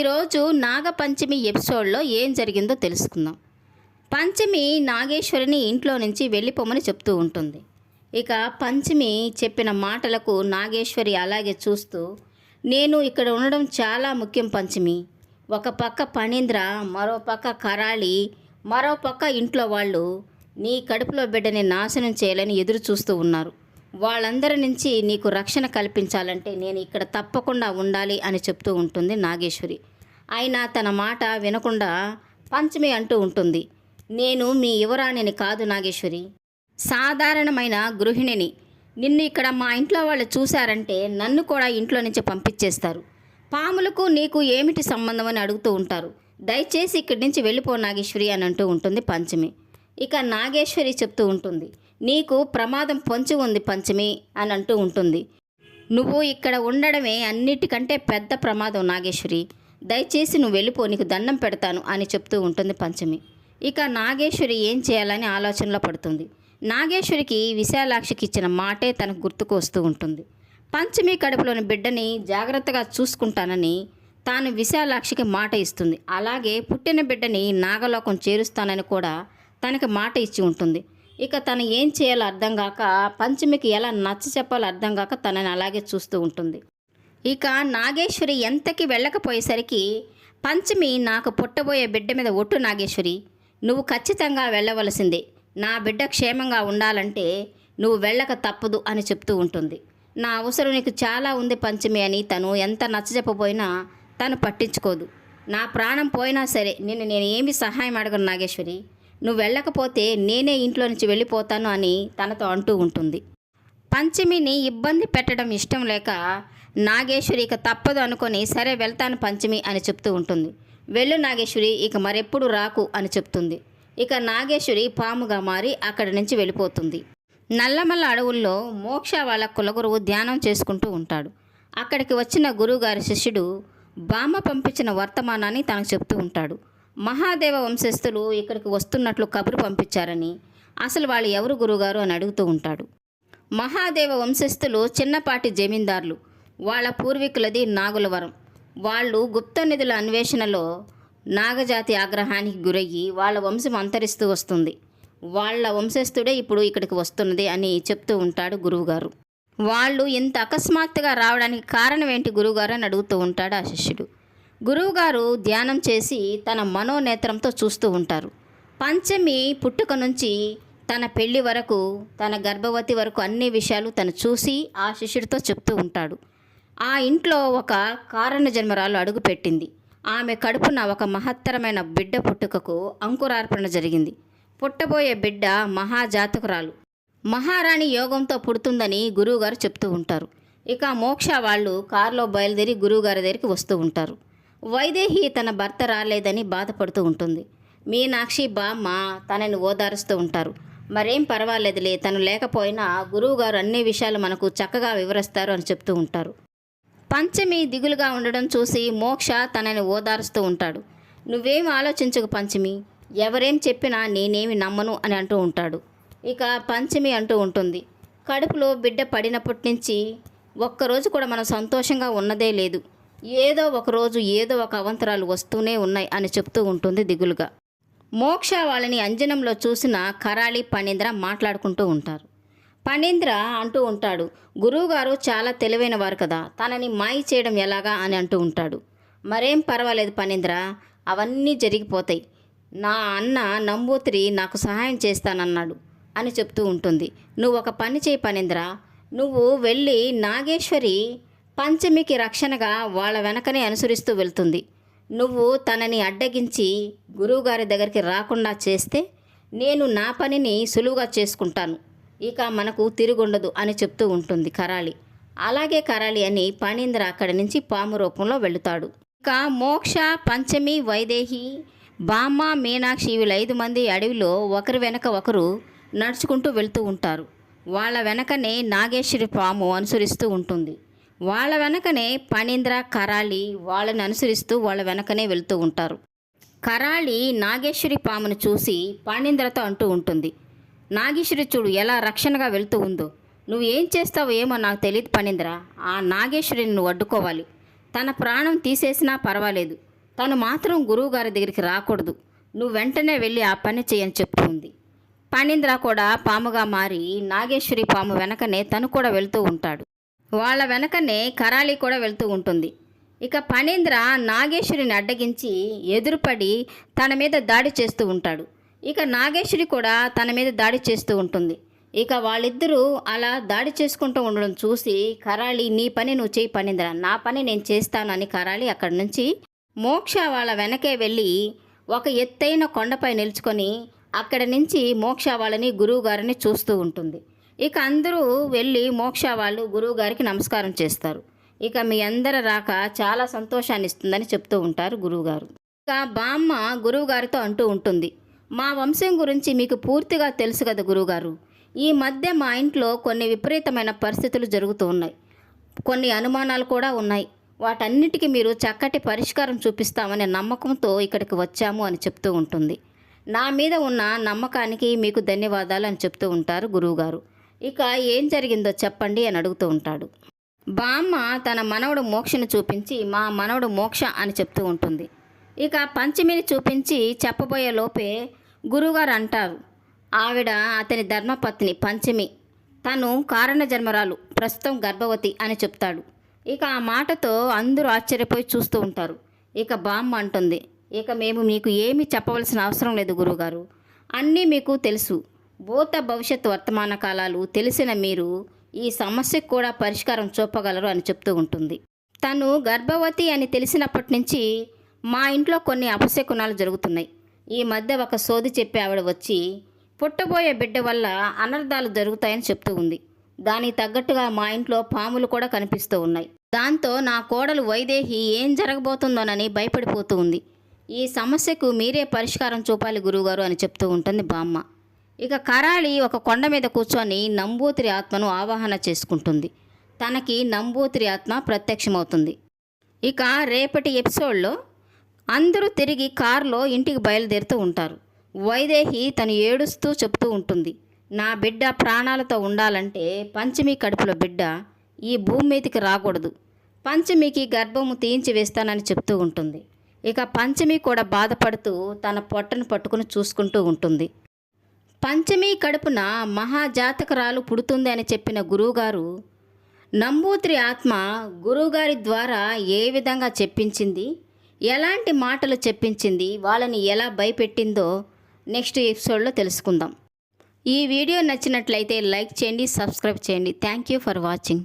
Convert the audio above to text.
ఈరోజు నాగపంచమి ఎపిసోడ్లో ఏం జరిగిందో తెలుసుకుందాం. పంచమి నాగేశ్వరిని ఇంట్లో నుంచి వెళ్ళిపోమని చెప్తూ ఉంటుంది. ఇక పంచమి చెప్పిన మాటలకు నాగేశ్వరి అలాగే చూస్తూ నేను ఇక్కడ ఉండడం చాలా ముఖ్యం పంచమి. ఒక పక్క పణీంద్ర మరో పక్క కరాళి మరో పక్క ఇంట్లో వాళ్ళు. నీ కడుపులో బిడ్డని నాశనం చేయాలని ఎదురు చూస్తూ ఉన్నారు. వాళ్ళందరి నుంచి నీకు రక్షణ కల్పించాలంటే నేను ఇక్కడ తప్పకుండా ఉండాలి అని చెప్తూ ఉంటుంది నాగేశ్వరి. అయినా తన మాట వినకుండా పంచమి అంటూ ఉంటుంది. నేను మీ యువరాణిని కాదు నాగేశ్వరి. సాధారణమైన గృహిణిని. నిన్ను ఇక్కడ మా ఇంట్లో వాళ్ళు చూశారంటే నన్ను కూడా ఇంట్లో నుంచి పంపించేస్తారు. పాములకు నీకు ఏమిటి సంబంధం అని అడుగుతూ ఉంటారు. దయచేసి ఇక్కడి నుంచి వెళ్ళిపో నాగేశ్వరి అని అంటూ ఉంటుంది పంచమి. ఇక నాగేశ్వరి చెప్తూ ఉంటుంది. నీకు ప్రమాదం పొంచి ఉంది పంచమి అని అంటూ ఉంటుంది. నువ్వు ఇక్కడ ఉండడమే అన్నిటికంటే పెద్ద ప్రమాదం నాగేశ్వరి. దయచేసి నువ్వు వెళ్ళిపో నీకు దండం పెడతాను అని చెప్తూ ఉంటుంది పంచమి. ఇక నాగేశ్వరి ఏం చేయాలని ఆలోచనలో పడుతుంది. నాగేశ్వరికి విశాలాక్షికి ఇచ్చిన మాటే తనకు గుర్తుకు వస్తూ ఉంటుంది. పంచమి కడుపులోని బిడ్డని జాగ్రత్తగా చూసుకుంటానని తాను విశాలాక్షికి మాట ఇస్తుంది. అలాగే పుట్టిన బిడ్డని నాగలోకం చేరుస్తానని కూడా తనకి మాట ఇచ్చి ఉంటుంది. ఇక తను ఏం చేయాలో అర్థం కాక పంచమికి ఎలా నచ్చ చెప్పాలో అర్థం కాక తనని అలాగే చూస్తూ ఉంటుంది. ఇక నాగేశ్వరి ఎంతకి వెళ్ళకపోయేసరికి పంచమి నాకు పుట్టబోయే బిడ్డ మీద ఒట్టు నాగేశ్వరి నువ్వు ఖచ్చితంగా వెళ్ళవలసిందే. నా బిడ్డ క్షేమంగా ఉండాలంటే నువ్వు వెళ్ళక తప్పదు అని చెప్తూ ఉంటుంది. నా అవసరం నీకు చాలా ఉంది పంచమి అని తను ఎంత నచ్చజెప్పబోయినా తను పట్టించుకోదు. నా ప్రాణం పోయినా సరే నిన్ను నేను ఏమి సహాయం అడగను నాగేశ్వరి? నువ్వు వెళ్ళకపోతే నేనే ఇంట్లో నుంచి వెళ్ళిపోతాను అని తనతో అంటూ ఉంటుంది. పంచమిని ఇబ్బంది పెట్టడం ఇష్టం లేక నాగేశ్వరి ఇక తప్పదు అనుకొని సరే వెళ్తాను పంచమి అని చెప్తూ ఉంటుంది. వెళ్ళు నాగేశ్వరి ఇక మరెప్పుడు రాకు అని చెప్తుంది. ఇక నాగేశ్వరి పాముగా మారి అక్కడి నుంచి వెళ్ళిపోతుంది. నల్లమల్ల అడవుల్లో మోక్ష వాళ్ళ కులగురువు ధ్యానం చేసుకుంటూ ఉంటాడు. అక్కడికి వచ్చిన గురువుగారి శిష్యుడు బామ్మ పంపించిన వర్తమానాన్ని తనకు చెప్తూ ఉంటాడు. మహాదేవ వంశస్థులు ఇక్కడికి వస్తున్నట్లు కబురు పంపించారని అసలు వాళ్ళు ఎవరు గురుగారు అని అడుగుతూ ఉంటాడు. మహాదేవ వంశస్థులు చిన్నపాటి జమీందారులు వాళ్ళ పూర్వీకులది నాగులవరం. వాళ్ళు గుప్త నిధుల అన్వేషణలో నాగజాతి ఆగ్రహానికి గురయ్యి వాళ్ళ వంశం అంతరిస్తూ వస్తుంది. వాళ్ళ వంశస్థుడే ఇప్పుడు ఇక్కడికి వస్తున్నది అని చెప్తూ ఉంటాడు గురువుగారు. వాళ్ళు ఇంత అకస్మాత్తుగా రావడానికి కారణం ఏంటి గురువుగారు అని అడుగుతూ ఉంటాడు ఆ శిష్యుడు. గురువుగారు ధ్యానం చేసి తన మనోనేత్రంతో చూస్తూ ఉంటారు. పంచమి పుట్టుక నుంచి తన పెళ్ళి వరకు తన గర్భవతి వరకు అన్ని విషయాలు తను చూసి ఆ శిష్యుడితో చెప్తూ ఉంటాడు. ఆ ఇంట్లో ఒక కారణ జన్మరాలు అడుగుపెట్టింది ఆమె కడుపున ఒక మహత్తరమైన బిడ్డ పుట్టుకకు అంకురార్పణ జరిగింది. పుట్టబోయే బిడ్డ మహాజాతకురాలు. మహారాణి యోగంతో పుడుతుందని గురువుగారు చెప్తూ ఉంటారు. ఇక మోక్ష వాళ్ళు కారులో బయలుదేరి గురువుగారి దగ్గరికి వస్తూ ఉంటారు. వైదేహి తన భర్త రాలేదని బాధపడుతూ ఉంటుంది. మీనాక్షి బామ్మ తనని ఓదారుస్తూ ఉంటారు. మరేం పర్వాలేదులే తను లేకపోయినా గురువుగారు అన్ని విషయాలు మనకు చక్కగా వివరిస్తారు అని చెప్తూ ఉంటారు. పంచమి దిగులుగా ఉండడం చూసి మోక్ష తనని ఓదారుస్తూ ఉంటాడు. నువ్వేం ఆలోచించకు పంచమి ఎవరేం చెప్పినా నేనేమి నమ్మను అని అంటూ ఉంటాడు. ఇక పంచమి అంటూ ఉంటుంది. కడుపులో బిడ్డ పడినప్పటి నుంచి ఒక్కరోజు కూడా మనం సంతోషంగా ఉన్నదే లేదు. ఏదో ఒక రోజు ఏదో ఒక అవంతరాలు వస్తూనే ఉన్నాయి అని చెప్తూ ఉంటుంది దిగులుగా. మోక్ష వాళ్ళని అంజనంలో చూసిన కరాళి పణీంద్ర మాట్లాడుకుంటూ ఉంటారు. పణీంద్ర అంటూ ఉంటాడు గురువుగారు చాలా తెలివైన వారు కదా తనని మాయ చేయడం ఎలాగా? అని అంటూ ఉంటాడు. మరేం పర్వాలేదు పణీంద్ర అవన్నీ జరిగిపోతాయి. నా అన్న నంబూతిరి నాకు సహాయం చేస్తానన్నాడు అని చెప్తూ ఉంటుంది. నువ్వు ఒక పని చేయి పణీంద్ర నువ్వు వెళ్ళి నాగేశ్వరి పంచమికి రక్షణగా వాళ్ళ వెనకనే అనుసరిస్తూ వెళ్తుంది. నువ్వు తనని అడ్డగించి గురువుగారి దగ్గరికి రాకుండా చేస్తే నేను నా పనిని సులువుగా చేసుకుంటాను. ఇక మనకు తిరుగుండదు అని చెప్తూ ఉంటుంది కరాళి. అలాగే కరాళి అని పణీంద్ర అక్కడి నుంచి పాము రూపంలో వెళుతాడు. ఇక మోక్ష పంచమి వైదేహి బామ్మ మీనాక్షి వీళ్ళ ఐదు మంది అడవిలో ఒకరి వెనక ఒకరు నడుచుకుంటూ వెళ్తూ ఉంటారు. వాళ్ళ వెనకనే నాగేశ్వరి పాము అనుసరిస్తూ ఉంటుంది. వాళ్ళ వెనకనే పణీంద్ర కరాళి వాళ్ళని అనుసరిస్తూ వాళ్ళ వెనకనే వెళ్తూ ఉంటారు. కరాళి నాగేశ్వరి పామును చూసి పణీంద్రతో అంటూ ఉంటుంది. నాగేశ్వరి చూడు ఎలా రక్షణగా వెళ్తూ ఉందో. నువ్వు ఏం చేస్తావో ఏమో నాకు తెలియదు పణీంద్ర. ఆ నాగేశ్వరిని నువ్వు అడ్డుకోవాలి. తన ప్రాణం తీసేసినా పర్వాలేదు. తను మాత్రం గురువుగారి దగ్గరికి రాకూడదు. నువ్వు వెంటనే వెళ్ళి ఆ పని చేయని చెప్తూ ఉంది. కూడా పాముగా మారి నాగేశ్వరి పాము వెనకనే తను కూడా వెళ్తూ ఉంటాడు. వాళ్ళ వెనకనే కరాళి కూడా వెళ్తూ ఉంటుంది. ఇక పనేంద్ర నాగేశ్వరిని అడ్డగించి ఎదురుపడి తన మీద దాడి చేస్తూ ఉంటాడు. ఇక నాగేశ్వరి కూడా తన మీద దాడి చేస్తూ ఉంటుంది. ఇక వాళ్ళిద్దరూ అలా దాడి చేసుకుంటూ ఉండడం చూసి కరాళి నీ పని నువ్వు చేయి పనీంద్ర నా పని నేను చేస్తాను అని కరాళి అక్కడి నుంచి మోక్ష వాళ్ళ వెనకే వెళ్ళి ఒక ఎత్తైన కొండపై నిల్చుకొని అక్కడి నుంచి మోక్ష వాళ్ళని గురువు గారిని చూస్తూ ఉంటుంది. ఇక అందరూ వెళ్ళి మోక్ష వాళ్ళు గురువు గారికి నమస్కారం చేస్తారు. ఇక మీ అందరి రాక చాలా సంతోషాన్ని ఇస్తుందని చెప్తూ ఉంటారు గురువుగారు ఇక బామ్మ గురువుగారితో అంటూ ఉంటుంది మా వంశం గురించి మీకు పూర్తిగా తెలుసు కదా గురువుగారు ఈ మధ్య మా ఇంట్లో కొన్ని విపరీతమైన పరిస్థితులు జరుగుతూ ఉన్నాయి. కొన్ని అనుమానాలు కూడా ఉన్నాయి. వాటన్నిటికీ మీరు చక్కటి పరిష్కారం చూపిస్తామనే నమ్మకంతో ఇక్కడికి వచ్చాము అని చెప్తూ ఉంటుంది. నా మీద ఉన్న నమ్మకానికి మీకు ధన్యవాదాలు అని చెప్తూ ఉంటారు గురువుగారు ఇక ఏం జరిగిందో చెప్పండి అని అడుగుతూ ఉంటాడు. బామ్మ తన మనవడు మోక్షను చూపించి మా మనవడు మోక్ష అని చెప్తూ ఉంటుంది. ఇక పంచమిని చూపించి చెప్పబోయే లోపే గురువుగారు అంటారు. ఆవిడ అతని ధర్మపత్ని పంచమి. తను కారణ జన్మరాలు ప్రస్తుతం గర్భవతి అని చెప్తాడు. ఇక ఆ మాటతో అందరూ ఆశ్చర్యపోయి చూస్తూ ఉంటారు. ఇక బామ్మ అంటుంది ఇక మేము మీకు ఏమీ చెప్పవలసిన అవసరం లేదు గురువుగారు. అన్నీ మీకు తెలుసు. భూత భవిష్యత్ వర్తమాన కాలాలు తెలిసిన మీరు ఈ సమస్యకు కూడా పరిష్కారం చూపగలరు అని చెప్తూ ఉంటుంది. తను గర్భవతి అని తెలిసినప్పటి నుంచి మా ఇంట్లో కొన్ని అపశకునాలు జరుగుతున్నాయి. ఈ మధ్య ఒక సోది చెప్పి ఆవిడ వచ్చి పుట్టబోయే బిడ్డ వల్ల అనర్థాలు జరుగుతాయని చెప్తూ ఉంది. దానికి తగ్గట్టుగా మా ఇంట్లో పాములు కూడా కనిపిస్తూ ఉన్నాయి. దాంతో నా కోడలు వైదేహి ఏం జరగబోతుందోనని భయపడిపోతూ ఉంది. ఈ సమస్యకు మీరే పరిష్కారం చూపాలి గురువుగారు అని చెప్తూ ఉంటుంది బామ్మ. ఇక కరాళి ఒక కొండ మీద కూర్చొని నంబూతిరి ఆత్మను ఆవాహన చేసుకుంటుంది. తనకి నంబూతిరి ఆత్మ ప్రత్యక్షమవుతుంది. ఇక రేపటి ఎపిసోడ్లో అందరూ తిరిగి కారులో ఇంటికి బయలుదేరుతూ ఉంటారు. వైదేహి తను ఏడుస్తూ చెప్తూ ఉంటుంది. నా బిడ్డ ప్రాణాలతో ఉండాలంటే పంచమి కడుపులో బిడ్డ ఈ భూమి మీదకి రాకూడదు. పంచమికి గర్భము తీయించి వేస్తానని చెప్తూ ఉంటుంది. ఇక పంచమి కూడా బాధపడుతూ తన పొట్టను పట్టుకుని చూసుకుంటూ ఉంటుంది. పంచమి కడుపున మహాజాతకరాలు పుడుతుంది అని చెప్పిన గురువుగారు నంబూత్రి ఆత్మ గురువుగారి ద్వారా ఏ విధంగా చెప్పించింది ఎలాంటి మాటలు చెప్పించింది వాళ్ళని ఎలా భయపెట్టిందో నెక్స్ట్ ఎపిసోడ్లో తెలుసుకుందాం. ఈ వీడియో నచ్చినట్లయితే లైక్ చేయండి సబ్స్క్రైబ్ చేయండి. Thank you for watching.